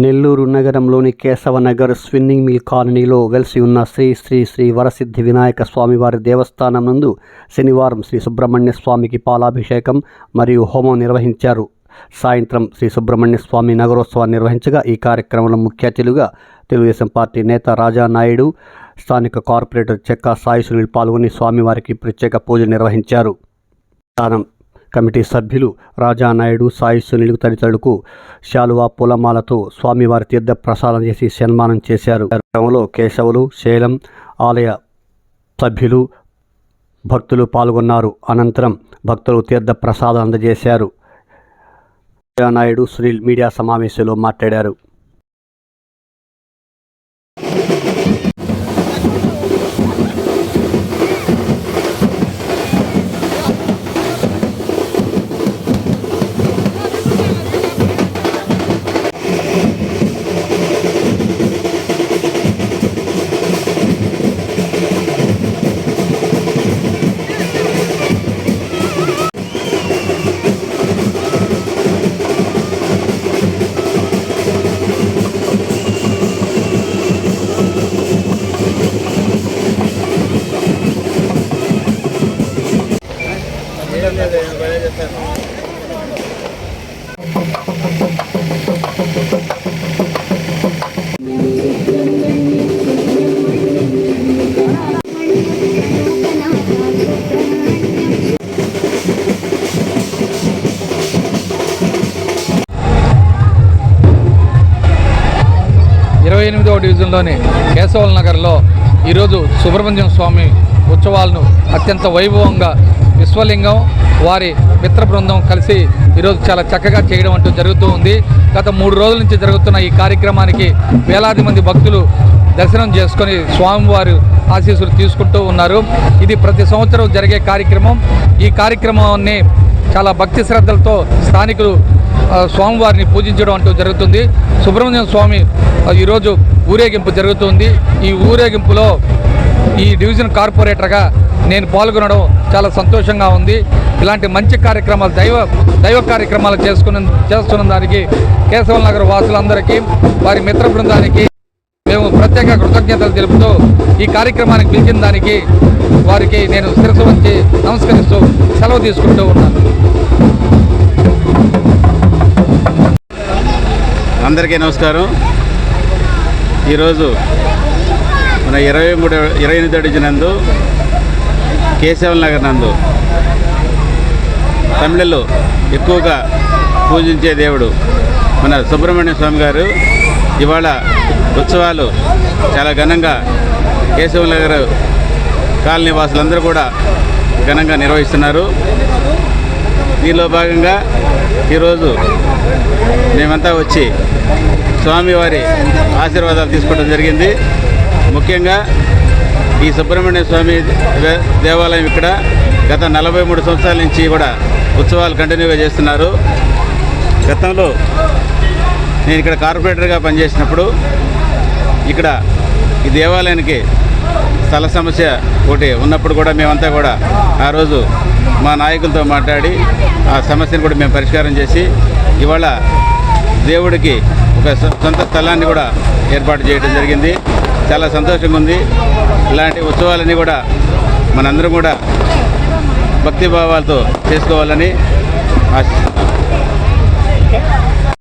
నెల్లూరు నగరంలోని కేశవనగర్ స్విన్నింగ్ మిల్ కాలనీలో వెలిసి ఉన్న శ్రీ శ్రీ శ్రీ వరసిద్ధి వినాయక స్వామివారి దేవస్థానం నందు శనివారం శ్రీ సుబ్రహ్మణ్య స్వామికి పాలాభిషేకం మరియు హోమం నిర్వహించారు. సాయంత్రం శ్రీ సుబ్రహ్మణ్య స్వామి నగరోత్సవాన్ని నిర్వహించగా ఈ కార్యక్రమంలో ముఖ్య అతిథులుగా తెలుగుదేశం పార్టీ నేత రాజా నాయుడు స్థానిక కార్పొరేటర్ చెక్కా సాయి సునీల్ పాల్గొని స్వామివారికి ప్రత్యేక పూజ నిర్వహించారు. స్థానం కమిటీ సభ్యులు రాజానాయుడు సాయి సునీల్ తదితరులకు శాలువా పూలమాలతో స్వామివారి తీర్థ ప్రసాదం చేసి సన్మానం చేశారు. క్రమంలో కేశవులు శైలం ఆలయ సభ్యులు భక్తులు పాల్గొన్నారు. అనంతరం భక్తులు తీర్థ ప్రసాదం అందజేశారు. రాజానాయుడు సునీల్ మీడియా సమావేశంలో మాట్లాడారు. ఇరవై ఎనిమిదవ డివిజన్లోని కేశవల నగర్లో ఈరోజు సుబ్రహ్మణ్యం స్వామి ఉత్సవాలను అత్యంత వైభవంగా విశ్వలింగం వారి మిత్ర బృందం కలిసి ఈరోజు చాలా చక్కగా చేయడం అంటూ జరుగుతూ ఉంది. గత మూడు రోజుల నుంచి జరుగుతున్న ఈ కార్యక్రమానికి వేలాది మంది భక్తులు దర్శనం చేసుకొని స్వామివారి ఆశీస్సులు తీసుకుంటూ ఉన్నారు. ఇది ప్రతి సంవత్సరం జరిగే కార్యక్రమం. ఈ కార్యక్రమాన్ని చాలా భక్తి శ్రద్ధలతో స్థానికులు స్వామివారిని పూజించడం అంటూ జరుగుతుంది. సుబ్రహ్మణ్యం స్వామి ఈరోజు ఊరేగింపు జరుగుతుంది. ఈ ఊరేగింపులో ఈ డివిజన్ కార్పొరేటర్గా నేను పాల్గొనడం చాలా సంతోషంగా ఉంది. ఇలాంటి మంచి కార్యక్రమాలు దైవ దైవ కార్యక్రమాలు చేసుకున్న చేస్తున్న దానికి కేశవ నగర్ వాసులందరికీ వారి మిత్ర బృందానికి మేము ప్రత్యేక కృతజ్ఞతలు తెలుపుతూ ఈ కార్యక్రమానికి పిలిచిన దానికి వారికి నేను శిరసు వచ్చి నమస్కరిస్తూ సెలవు తీసుకుంటూ ఉన్నాను. అందరికీ నమస్కారం. ఈరోజు మన ఇరవై మూడు ఇరవై ఎనిమిది అడిగినందు కేశవ నగర్ నందు తమిళలో ఎక్కువగా పూజించే దేవుడు మన సుబ్రహ్మణ్య స్వామి గారు. ఇవాళ ఉత్సవాలు చాలా ఘనంగా కేశవ నగర్ కాలనీ వాసులందరూ కూడా ఘనంగా నిర్వహిస్తున్నారు. దీనిలో భాగంగా ఈరోజు మేమంతా వచ్చి స్వామివారి ఆశీర్వాదాలు తీసుకోవడం జరిగింది. ముఖ్యంగా ఈ సుబ్రహ్మణ్య స్వామి దేవాలయం ఇక్కడ గత నలభై మూడు సంవత్సరాల నుంచి కూడా ఉత్సవాలు కంటిన్యూగా చేస్తున్నారు. గతంలో నేను ఇక్కడ కార్పొరేటర్గా పనిచేసినప్పుడు ఇక్కడ ఈ దేవాలయానికి స్థల సమస్య ఒకటి ఉన్నప్పుడు కూడా మేమంతా కూడా ఆ రోజు మా నాయకులతో మాట్లాడి ఆ సమస్యను కూడా మేము పరిష్కారం చేసి ఇవాళ దేవుడికి ఒక సొంత స్థలాన్ని కూడా ఏర్పాటు చేయడం జరిగింది. చాలా సంతోషంగా ఉంది ఇలాంటి ఉత్సవాలన్నీ కూడా మనందరం కూడా భక్తిభావాలతో చేసుకోవాలని ఆశిస్తున్నాను